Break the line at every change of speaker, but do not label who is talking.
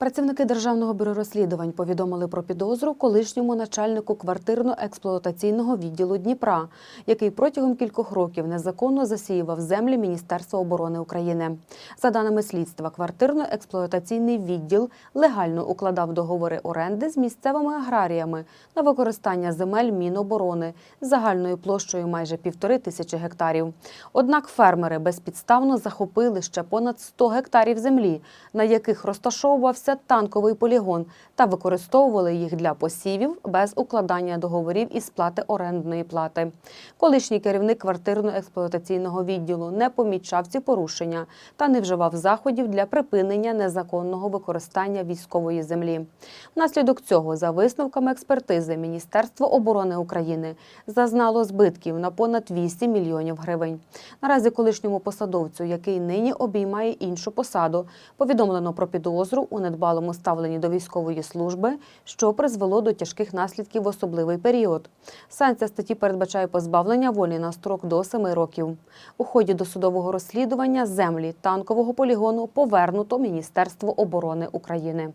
Працівники Державного бюро розслідувань повідомили про підозру колишньому начальнику квартирно-експлуатаційного відділу Дніпра, який протягом кількох років незаконно засіював землі Міністерства оборони України. За даними слідства, квартирно-експлуатаційний відділ легально укладав договори оренди з місцевими аграріями на використання земель Міноборони з загальною площею майже півтори тисячі гектарів. Однак фермери безпідставно захопили ще понад 100 гектарів землі, на яких розташовувався танковий полігон, та використовували їх для посівів без укладання договорів і сплати орендної плати. Колишній керівник квартирно-експлуатаційного відділу не помічав ці порушення та не вживав заходів для припинення незаконного використання військової землі. Внаслідок цього, за висновками експертизи, Міністерство оборони України зазнало збитків на понад 8 мільйонів гривень. Наразі колишньому посадовцю, який нині обіймає іншу посаду, повідомлено про підозру у недбалому ставленні до військової служби, що призвело до тяжких наслідків в особливий період. Санкція статті передбачає позбавлення волі на строк до 7 років. У ході досудового розслідування землі танкового полігону повернуто Міністерство оборони України.